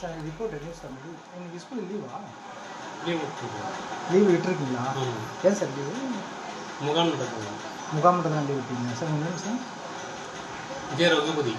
Sir report news தம்பி இன்னைக்கு school லீவா லீவ் விட்டுருக்கோம். லீவ் விட்டுருக்கீங்களா? ஏன் சார் லீவு முகாம் நடக்குது முகாம் மட்டும் தான் லீவ் விட்டீங்க சார் உங்கள் நேம் சார் விஜய ரகுபதி.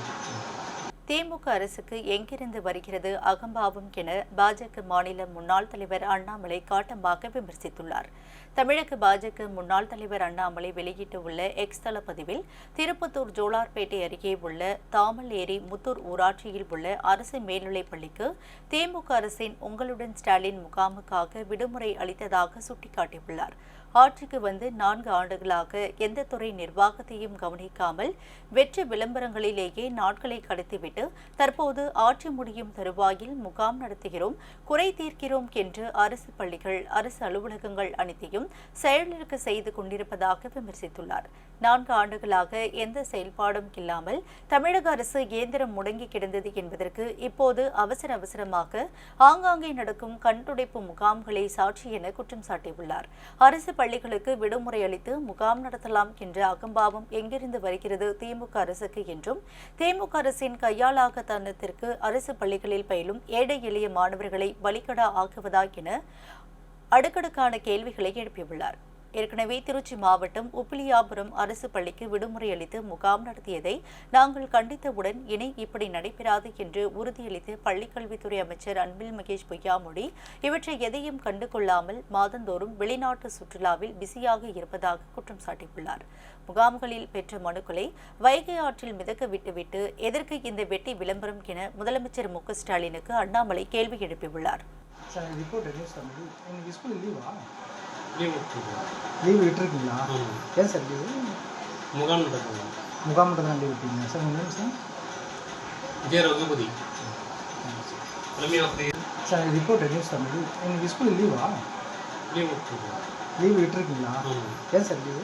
திமுக அரசுக்கு எங்கிருந்து வருகிறது அகம்பாவம் என பாஜக மாநில முன்னாள் தலைவர் அண்ணாமலை காட்டமாக விமர்சித்துள்ளார். தமிழக பாஜக முன்னாள் தலைவர் அண்ணாமலை வெளியிட்டுள்ள எக்ஸ் தள பதிவில் திருப்பத்தூர் ஜோலார்பேட்டை அருகே உள்ள தாமல் ஏரி முத்தூர் ஊராட்சியில் உள்ள அரசு மேல்நிலைப் பள்ளிக்கு திமுக அரசின் உங்களுடன் ஸ்டாலின் முகாமுக்காக விடுமுறை அளித்ததாக சுட்டிக்காட்டியுள்ளார். ஆட்சிக்கு வந்து நான்கு ஆண்டுகளாக எந்த துறை நிர்வாகத்தையும் கவனிக்காமல் வெற்றி விளம்பரங்களிலேயே நாட்களை கடத்திவிட்டு தற்போது ஆட்சி முடியும் தருவாயில் முகாம் நடத்துகிறோம் குறை தீர்க்கிறோம் என்று அரசு பள்ளிகள் அரசு அலுவலகங்கள் அனைத்தையும் செயலிழக்க செய்து கொண்டிருப்பதாக விமர்சித்துள்ளார். நான்கு ஆண்டுகளாக எந்த செயல்பாடும் இல்லாமல் தமிழக அரசு இயந்திரம் முடங்கி கிடந்தது என்பதற்கு இப்போது அவசர அவசரமாக ஆங்காங்கே நடக்கும் கண்துடைப்பு முகாம்களை சாட்சி என குற்றம் சாட்டியுள்ளார். அரசு பள்ளிகளுக்கு விடுமுறை அளித்து முகாம் நடத்தலாம் என்ற அகம்பாவம் எங்கிருந்து வருகிறது? திமுக அரசுக்கு என்றும் திமுக அரசின் கையாளாகத்தனத்திற்கு அரசு பள்ளிகளில் பயிலும் ஏழை எளிய மாணவர்களை பலிகடா ஆக்குவதா என அடுக்கடுக்கான கேள்விகளை எழுப்பியுள்ளார். ஏற்கனவே திருச்சி மாவட்டம் உப்பிலியாபுரம் அரசு பள்ளிக்கு விடுமுறை அளித்து முகாம் நடத்தியதை நாங்கள் கண்டித்தவுடன் இனி இப்படி நடைபெறாது என்று உறுதியளித்து பள்ளிக்கல்வித்துறை அமைச்சர் அன்பில் மகேஷ் பொய்யாமொழி இவற்றை எதையும் கண்டுகொள்ளாமல் மாதந்தோறும் வெளிநாட்டு சுற்றுலாவில் பிஸியாக இருப்பதாக குற்றம் சாட்டியுள்ளார். முகாம்களில் பெற்ற மனுக்களை வைகை ஆற்றில் மிதக்க விட்டுவிட்டு எதற்கு இந்த வெட்டி விளம்பரம் என முதலமைச்சர் மு ஸ்டாலினுக்கு அண்ணாமலை கேள்வி எழுப்பியுள்ளார். லீவா விட்டுருக்கோம். லீவ் விட்டுருக்கீங்களா? ஏன் சார் லீவு? முகாம் நடக்குது முகாம் தான் லீவ் விட்டீங்க. சார் உங்கள் நேம் சார்? விஜய ரகுபதி. தலைமை ஆசிரியர். சார் ரிப்போர்ட் நியூஸ் தம்பி இன்னைக்கு ஸ்கூல் லீவா? லீவ் விட்டுருக்கோம். லீவ் விட்டுருக்கீங்களா? ஏன் சார் லீவு?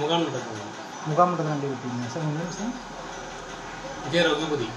முகாம் நடக்குது முகாம் தான் லீவ் விட்டீங்க. சார் உங்கள் நேம் சார்? விஜய ரகுபதி.